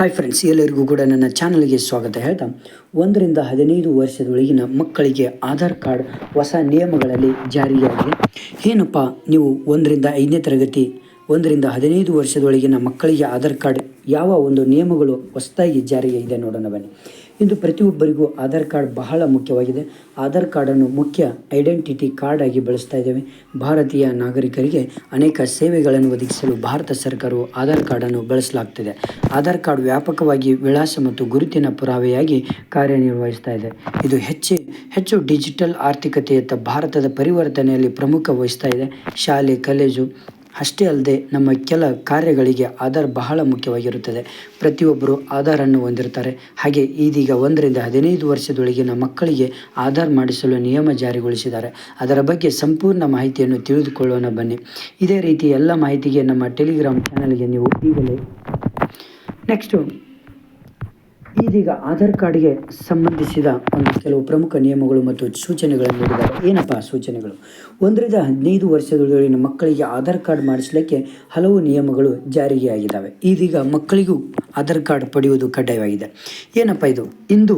Hi friends ಎಲ್ಲರಿಗೂ ಕೂಡ ನನ್ನ ಚಾನಲ್ಗೆ ಸ್ವಾಗತ. ಹೇಳ್ತಾ, ಒಂದರಿಂದ ಹದಿನೈದು ವರ್ಷದೊಳಗಿನ ಮಕ್ಕಳಿಗೆ ಆಧಾರ್ ಕಾರ್ಡ್ ಹೊಸ ನಿಯಮಗಳಲ್ಲಿ ಜಾರಿಯಾಗಿದೆ. ಏನಪ್ಪ, ನೀವು ಒಂದರಿಂದ ಐದನೇ ತರಗತಿ ಒಂದರಿಂದ ಹದಿನೈದು ವರ್ಷದೊಳಗಿನ ಮಕ್ಕಳಿಗೆ ಆಧಾರ್ ಕಾರ್ಡ್, ಯಾವ ಒಂದು ನಿಯಮಗಳು ಹೊಸದಾಗಿ ಜಾರಿಗೆ ಇದೆ ನೋಡೋಣ ಬನ್ನಿ. ಇಂದು ಪ್ರತಿಯೊಬ್ಬರಿಗೂ ಆಧಾರ್ ಕಾರ್ಡ್ ಬಹಳ ಮುಖ್ಯವಾಗಿದೆ. ಆಧಾರ್ ಕಾರ್ಡನ್ನು ಮುಖ್ಯ ಐಡೆಂಟಿಟಿ ಕಾರ್ಡ್ ಆಗಿ ಬಳಸ್ತಾ ಇದ್ದೇವೆ. ಭಾರತೀಯ ನಾಗರಿಕರಿಗೆ ಅನೇಕ ಸೇವೆಗಳನ್ನು ಒದಗಿಸಲು ಭಾರತ ಸರ್ಕಾರವು ಆಧಾರ್ ಕಾರ್ಡನ್ನು ಬಳಸಲಾಗ್ತಿದೆ. ಆಧಾರ್ ಕಾರ್ಡ್ ವ್ಯಾಪಕವಾಗಿ ವಿಳಾಸ ಮತ್ತು ಗುರುತಿನ ಪುರಾವೆಯಾಗಿ ಕಾರ್ಯನಿರ್ವಹಿಸ್ತಾ ಇದೆ. ಇದು ಹೆಚ್ಚು ಹೆಚ್ಚು ಡಿಜಿಟಲ್ ಆರ್ಥಿಕತೆಯತ್ತ ಭಾರತದ ಪರಿವರ್ತನೆಯಲ್ಲಿ ಪ್ರಮುಖ ವಹಿಸ್ತಾ ಇದೆ. ಶಾಲೆ, ಕಾಲೇಜು ಅಷ್ಟೇ ಅಲ್ಲದೆ ನಮ್ಮ ಕೆಲ ಕಾರ್ಯಗಳಿಗೆ ಆಧಾರ್ ಬಹಳ ಮುಖ್ಯವಾಗಿರುತ್ತದೆ. ಪ್ರತಿಯೊಬ್ಬರು ಆಧಾರನ್ನು ಹೊಂದಿರುತ್ತಾರೆ. ಹಾಗೆ ಇದೀಗ ಒಂದರಿಂದ ಹದಿನೈದು ವರ್ಷದೊಳಗಿನ ಮಕ್ಕಳಿಗೆ ಆಧಾರ್ ಮಾಡಿಸಲು ನಿಯಮ ಜಾರಿಗೊಳಿಸಿದ್ದಾರೆ. ಅದರ ಬಗ್ಗೆ ಸಂಪೂರ್ಣ ಮಾಹಿತಿಯನ್ನು ತಿಳಿದುಕೊಳ್ಳೋಣ ಬನ್ನಿ. ಇದೇ ರೀತಿ ಎಲ್ಲ ಮಾಹಿತಿಗೆ ನಮ್ಮ ಟೆಲಿಗ್ರಾಮ್ ಚಾನಲ್ಗೆ ನೀವು ಈಗಲೇ ನೆಕ್ಸ್ಟು ಇದೀಗ ಆಧಾರ್ ಕಾರ್ಡ್ಗೆ ಸಂಬಂಧಿಸಿದ ಒಂದು ಕೆಲವು ಪ್ರಮುಖ ನಿಯಮಗಳು ಮತ್ತು ಸೂಚನೆಗಳನ್ನು ನೀಡಿದ್ದಾರೆ. ಏನಪ್ಪ ಸೂಚನೆಗಳು? ಒಂದರಿಂದ ಹದಿನೈದು ವರ್ಷದೊಳಗಿನ ಮಕ್ಕಳಿಗೆ ಆಧಾರ್ ಕಾರ್ಡ್ ಮಾಡಿಸಲಿಕ್ಕೆ ಹಲವು ನಿಯಮಗಳು ಜಾರಿಗೆ ಆಗಿದ್ದಾವೆ ಇದೀಗ ಮಕ್ಕಳಿಗೂ ಆಧಾರ್ ಕಾರ್ಡ್ ಪಡೆಯುವುದು ಕಡ್ಡಾಯವಾಗಿದೆ. ಏನಪ್ಪ ಇದು? ಇಂದು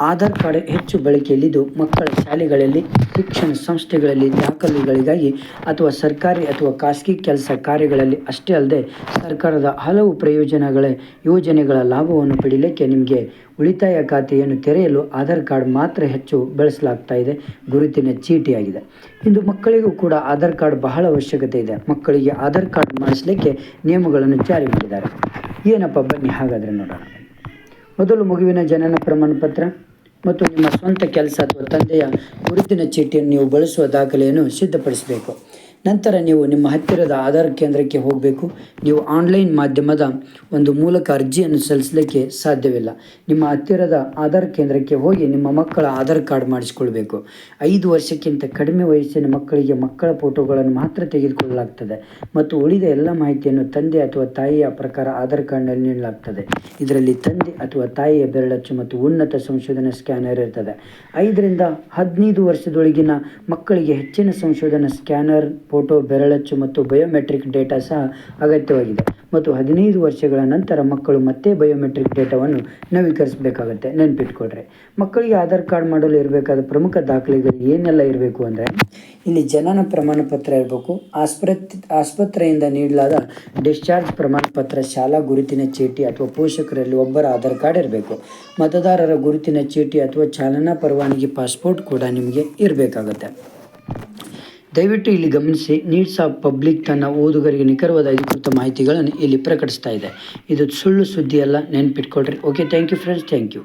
ಆಧಾರ್ ಕಾರ್ಡ್ ಹೆಚ್ಚು ಬಳಕೆಯಲ್ಲಿದ್ದು ಮಕ್ಕಳ ಶಾಲೆಗಳಲ್ಲಿ ಶಿಕ್ಷಣ ಸಂಸ್ಥೆಗಳಲ್ಲಿ ದಾಖಲೆಗಳಿಗಾಗಿ ಅಥವಾ ಸರ್ಕಾರಿ ಅಥವಾ ಖಾಸಗಿ ಕೆಲಸ ಕಾರ್ಯಗಳಲ್ಲಿ ಅಷ್ಟೇ ಅಲ್ಲದೆ ಸರ್ಕಾರದ ಹಲವು ಪ್ರಯೋಜನಗಳ ಯೋಜನೆಗಳ ಲಾಭವನ್ನು ಪಡೆಯಲಿಕ್ಕೆ ನಿಮಗೆ ಉಳಿತಾಯ ಖಾತೆಯನ್ನು ತೆರೆಯಲು ಆಧಾರ್ ಕಾರ್ಡ್ ಮಾತ್ರ ಹೆಚ್ಚು ಬಳಸಲಾಗ್ತಾ ಇದೆ. ಗುರುತಿನ ಚೀಟಿಯಾಗಿದೆ. ಇಂದು ಮಕ್ಕಳಿಗೂ ಕೂಡ ಆಧಾರ್ ಕಾರ್ಡ್ ಬಹಳ ಅವಶ್ಯಕತೆ ಇದೆ. ಮಕ್ಕಳಿಗೆ ಆಧಾರ್ ಕಾರ್ಡ್ ಮಾಡಿಸಲಿಕ್ಕೆ ನಿಯಮಗಳನ್ನು ಜಾರಿ ಮಾಡಿದ್ದಾರೆ. ಏನಪ್ಪ ಬನ್ನಿ ಹಾಗಾದರೆ ನೋಡೋಣ. ಮೊದಲು ಮಗುವಿನ ಜನನ ಪ್ರಮಾಣ ಪತ್ರ ಮತ್ತು ನಿಮ್ಮ ಸ್ವಂತ ಕೆಲಸ ಅಥವಾ ತಂದೆಯ ಗುರುತಿನ ಚೀಟಿಯನ್ನು ನೀವು ಬಳಸುವ ದಾಖಲೆಯನ್ನು ಸಿದ್ಧಪಡಿಸಬೇಕು. ನಂತರ ನೀವು ನಿಮ್ಮ ಹತ್ತಿರದ ಆಧಾರ್ ಕೇಂದ್ರಕ್ಕೆ ಹೋಗಬೇಕು. ನೀವು ಆನ್ಲೈನ್ ಮಾಧ್ಯಮದ ಒಂದು ಮೂಲಕ ಅರ್ಜಿಯನ್ನು ಸಲ್ಲಿಸಲಿಕ್ಕೆ ಸಾಧ್ಯವಿಲ್ಲ. ನಿಮ್ಮ ಹತ್ತಿರದ ಆಧಾರ್ ಕೇಂದ್ರಕ್ಕೆ ಹೋಗಿ ನಿಮ್ಮ ಮಕ್ಕಳ ಆಧಾರ್ ಕಾರ್ಡ್ ಮಾಡಿಸಿಕೊಳ್ಬೇಕು. ಐದು ವರ್ಷಕ್ಕಿಂತ ಕಡಿಮೆ ವಯಸ್ಸಿನ ಮಕ್ಕಳಿಗೆ ಮಕ್ಕಳ ಫೋಟೋಗಳನ್ನು ಮಾತ್ರ ತೆಗೆದುಕೊಳ್ಳಲಾಗ್ತದೆ ಮತ್ತು ಉಳಿದ ಎಲ್ಲ ಮಾಹಿತಿಯನ್ನು ತಂದೆ ಅಥವಾ ತಾಯಿಯ ಪ್ರಕಾರ ಆಧಾರ್ ಕಾರ್ಡ್ನಲ್ಲಿ ನೀಡಲಾಗ್ತದೆ. ಇದರಲ್ಲಿ ತಂದೆ ಅಥವಾ ತಾಯಿಯ ಬೆರಳಚ್ಚು ಮತ್ತು ಉನ್ನತ ಸಂಶೋಧನಾ ಸ್ಕ್ಯಾನರ್ ಇರ್ತದೆ. ಐದರಿಂದ ಹದಿನೈದು ವರ್ಷದೊಳಗಿನ ಮಕ್ಕಳಿಗೆ ಹೆಚ್ಚಿನ ಸಂಶೋಧನಾ ಸ್ಕ್ಯಾನರ್ ಫೋಟೋ ಬೆರಳಚ್ಚು ಮತ್ತು ಬಯೋಮೆಟ್ರಿಕ್ ಡೇಟಾ ಸಹ ಅಗತ್ಯವಾಗಿದೆ. ಮತ್ತು ಹದಿನೈದು ವರ್ಷಗಳ ನಂತರ ಮಕ್ಕಳು ಮತ್ತೆ ಬಯೋಮೆಟ್ರಿಕ್ ಡೇಟಾವನ್ನು ನವೀಕರಿಸಬೇಕಾಗತ್ತೆ. ನೆನಪಿಟ್ಕೊಡ್ರೆ ಮಕ್ಕಳಿಗೆ ಆಧಾರ್ ಕಾರ್ಡ್ ಮಾಡಲು ಇರಬೇಕಾದ ಪ್ರಮುಖ ದಾಖಲೆಗಳು ಏನೆಲ್ಲ ಇರಬೇಕು ಅಂದರೆ, ಇಲ್ಲಿ ಜನನ ಪ್ರಮಾಣ ಪತ್ರ ಇರಬೇಕು. ಆಸ್ಪತ್ರೆ, ಆಸ್ಪತ್ರೆಯಿಂದ ನೀಡಲಾದ ಡಿಸ್ಚಾರ್ಜ್ ಪ್ರಮಾಣ ಪತ್ರ, ಶಾಲಾ ಗುರುತಿನ ಚೀಟಿ ಅಥವಾ ಪೋಷಕರಲ್ಲಿ ಒಬ್ಬರ ಆಧಾರ್ ಕಾರ್ಡ್ ಇರಬೇಕು. ಮತದಾರರ ಗುರುತಿನ ಚೀಟಿ ಅಥವಾ ಚಾಲನಾ ಪರವಾನಗಿ ಪಾಸ್ಪೋರ್ಟ್ ಕೂಡ ನಿಮಗೆ ಇರಬೇಕಾಗತ್ತೆ. ದಯವಿಟ್ಟು ಇಲ್ಲಿ ಗಮನಿಸಿ, ನೀಡ್ಸ್ ಆಫ್ ಪಬ್ಲಿಕ್ ತನ್ನ ಓದುಗರಿಗೆ ನಿಖರವಾದ ಅಧಿಕೃತ ಮಾಹಿತಿಗಳನ್ನು ಇಲ್ಲಿ ಪ್ರಕಟಿಸ್ತಾ ಇದೆ. ಇದು ಸುಳ್ಳು ಸುದ್ದಿ ಅಲ್ಲ ನೆನ್ಪಿಟ್ಕೊಳ್ರಿ. Okay thank you friends thank you